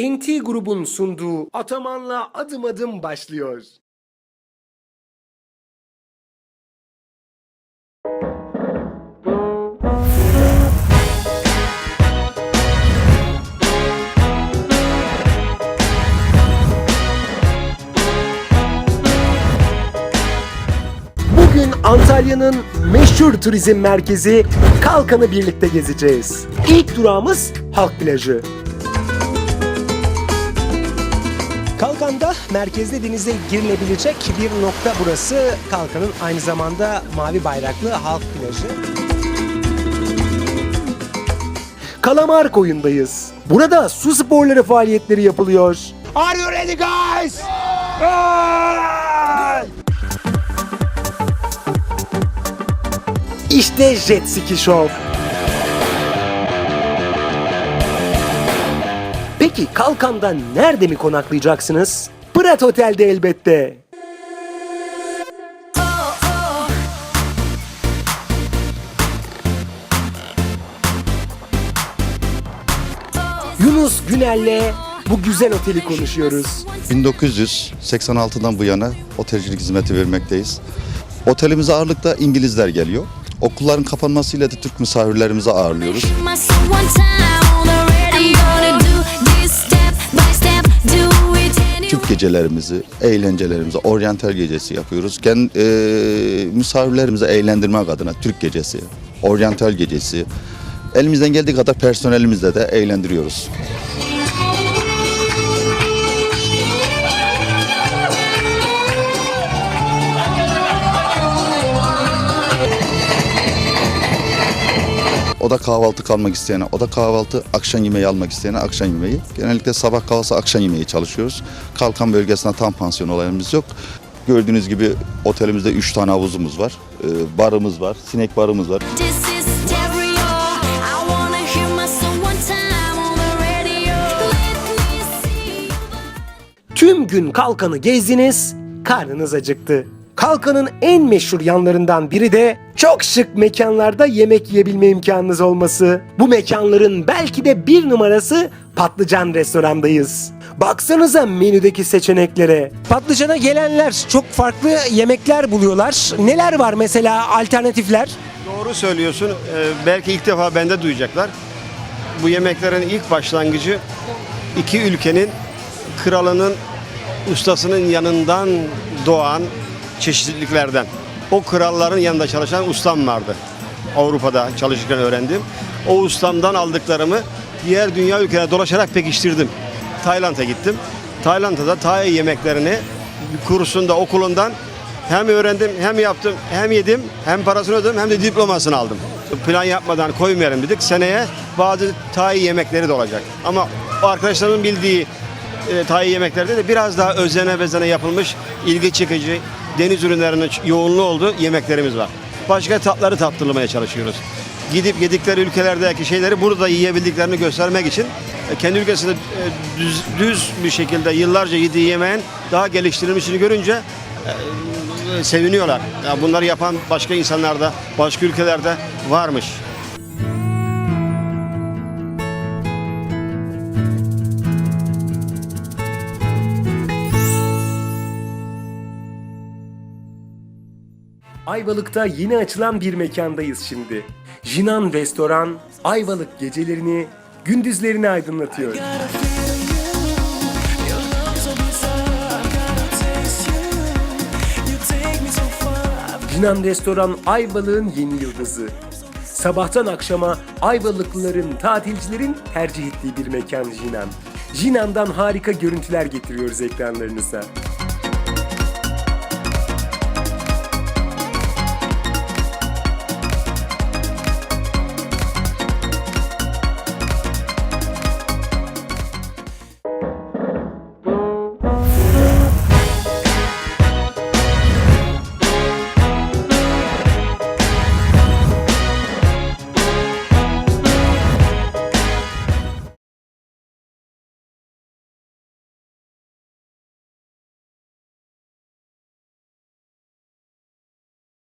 NT grubun sunduğu Ataman'la adım adım başlıyor. Bugün Antalya'nın meşhur turizm merkezi Kalkan'ı birlikte gezeceğiz. İlk durağımız Halk Plajı. Kalkan'da merkezde denize girilebilecek bir nokta burası. Kalkan'ın aynı zamanda mavi bayraklı halk plajı. Kalamar koyundayız. Burada su sporları faaliyetleri yapılıyor. Are you ready guys? İşte Jet Ski Show. Peki Kalkan'da nerede mi konaklayacaksınız? Pırat Otel'de elbette. Yunus Günel'le bu güzel oteli konuşuyoruz. 1986'dan bu yana otelcilik hizmeti vermekteyiz. Otelimize ağırlıkta İngilizler geliyor. Okulların kapanmasıyla da Türk misafirlerimizi ağırlıyoruz. Gecelerimizi, eğlencelerimizi, oryantal gecesi yapıyoruz. Kendi misafirlerimizi eğlendirmek adına Türk gecesi, oryantal gecesi. Elimizden geldiği kadar personelimizle de eğlendiriyoruz. O da kahvaltı kalmak isteyene, o da kahvaltı, akşam yemeği almak isteyene akşam yemeği. Genellikle sabah kahvaltısı, akşam yemeği çalışıyoruz. Kalkan bölgesinde tam pansiyon olayımız yok. Gördüğünüz gibi otelimizde 3 tane havuzumuz var. Ee, barımız var, sinek barımız var. Tüm gün Kalkan'ı gezdiniz, karnınız acıktı. Kalkan'ın en meşhur yanlarından biri de çok şık mekanlarda yemek yiyebilme imkanınız olması. Bu mekanların belki de bir numarası Patlıcan Restoran'dayız. Baksanıza menüdeki seçeneklere. Patlıcana gelenler çok farklı yemekler buluyorlar. Neler var mesela alternatifler? Doğru söylüyorsun. Ee, belki ilk defa bende duyacaklar. Bu yemeklerin ilk başlangıcı iki ülkenin kralının ustasının yanından doğan çeşitliliklerden. O kralların yanında çalışan ustam vardı. Avrupa'da çalışırken öğrendim. O ustamdan aldıklarımı diğer dünya ülkelerine dolaşarak pekiştirdim. Tayland'a gittim. Tayland'da da Tay yemeklerini kursunda, okulundan hem öğrendim, hem yaptım, hem yedim, hem parasını ödedim, hem de diplomasını aldım. Plan yapmadan koymayalım dedik. Seneye bazı Tay yemekleri de olacak. Ama arkadaşlarımın bildiği e, Tay yemeklerde de biraz daha özene bezene yapılmış, ilgi çekici, deniz ürünlerinin yoğunluğu olduğu yemeklerimiz var. Başka tatları tattırmaya çalışıyoruz. Gidip yedikleri ülkelerdeki şeyleri burada yiyebildiklerini göstermek için e, kendi ülkesinde e, düz, düz bir şekilde yıllarca yediği yemeğin daha geliştirilmişini görünce e, seviniyorlar. Ya bunları yapan başka insanlarda, başka ülkelerde varmış. Ayvalık'ta yeni açılan bir mekandayız şimdi. Jinan Restoran, Ayvalık gecelerini, gündüzlerini aydınlatıyor. Jinan Restoran Ayvalık'ın yeni yıldızı. Sabahtan akşama Ayvalıklıların, tatilcilerin tercih ettiği bir mekan Jinan. Jinan'dan harika görüntüler getiriyoruz ekranlarınıza.